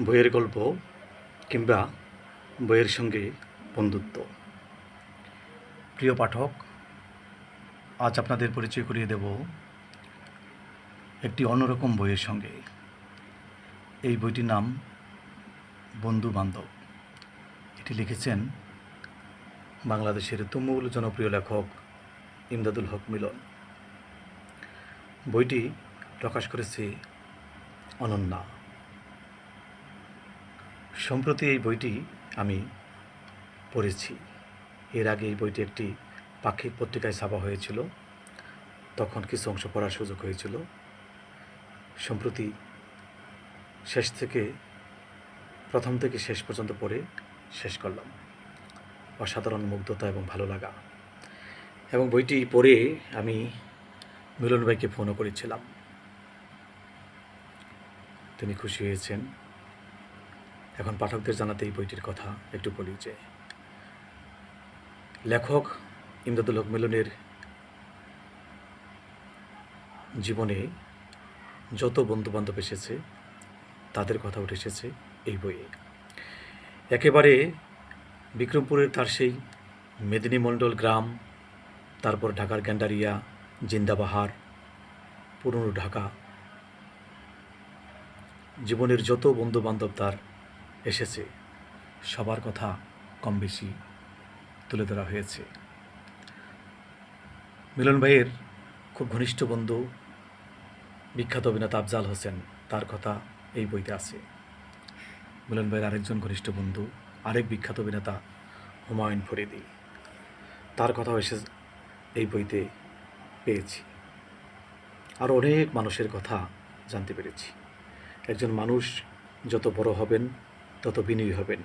বইয়ের গল্প কিংবা বইয়ের সঙ্গে বন্ধুত্ব। প্রিয় পাঠক, আজ আপনাদের পরিচয় করিয়ে দেব একটি অন্যরকম বইয়ের সঙ্গে। এই বইটির নাম বন্ধু বান্ধব। এটি লিখেছেন বাংলাদেশের তুমুল জনপ্রিয় লেখক ইমদাদুল হক মিলন। বইটি প্রকাশ করেছে অনন্যা। সম্প্রতি এই বইটি আমি পড়েছি। এর আগে এই বইটি একটি পাক্ষিক পত্রিকায় ছাপা হয়েছিল। তখন কিছু অংশ পড়ার সুযোগ হয়েছিল। সম্প্রতি শেষ থেকে, প্রথম থেকে শেষ পর্যন্ত পড়ে শেষ করলাম। অসাধারণ, মুগ্ধতা এবং ভালো লাগা। এবং বইটি পড়ে আমি মিলন ভাইকে ফোনও করেছিলাম। তিনি খুশি হয়েছেন। এখন পাঠকদের জানাতে এই বইটির কথা একটু বলি যে, লেখক ইমদাদুল হক মিলনের জীবনে যত বন্ধুবান্ধব এসেছে, তাদের কথা উঠে এসেছে এই বইয়ে। একেবারে বিক্রমপুরের তার সেই মেদিনী মণ্ডল গ্রাম, তারপর ঢাকার গ্যান্ডারিয়া, জিন্দাবাহার, পুরনো ঢাকা। জীবনের যত বন্ধু বান্ধব তার এসেছে। সবার কথা কম বেশি তুলে ধরা হয়েছে। মিলন ভাইয়ের খুব ঘনিষ্ঠ বন্ধু, বিখ্যাত অভিনেতা আফজাল হোসেন, তার কথা এই বইতে আছে। মিলন ভাইয়ের আরেকজন ঘনিষ্ঠ বন্ধু, আরেক বিখ্যাত অভিনেতা হুমায়ুন ফরিদি, তার কথাও এসে এই বইতে পেয়েছি। আর অনেক মানুষের কথা জানতে পেরেছি। একজন মানুষ যত বড় হবেন তত বিনয়ী হবেন।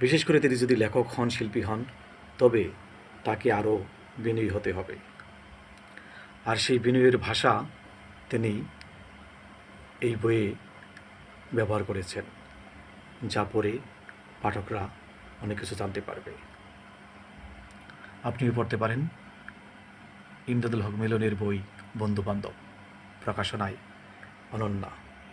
বিশেষ করে তিনি যদি লেখক হন, শিল্পী হন, তবে তাকে আরও বিনয়ী হতে হবে। আর সেই বিনয়ের ভাষা তিনি এই বইয়ে ব্যবহার করেছেন, যা পড়ে পাঠকরা অনেক কিছু জানতে পারবে। আপনিও পড়তে পারেন। ইমদাদুল হক মিলনের বই বন্ধুবান্ধব, প্রকাশনায় অনন্যা।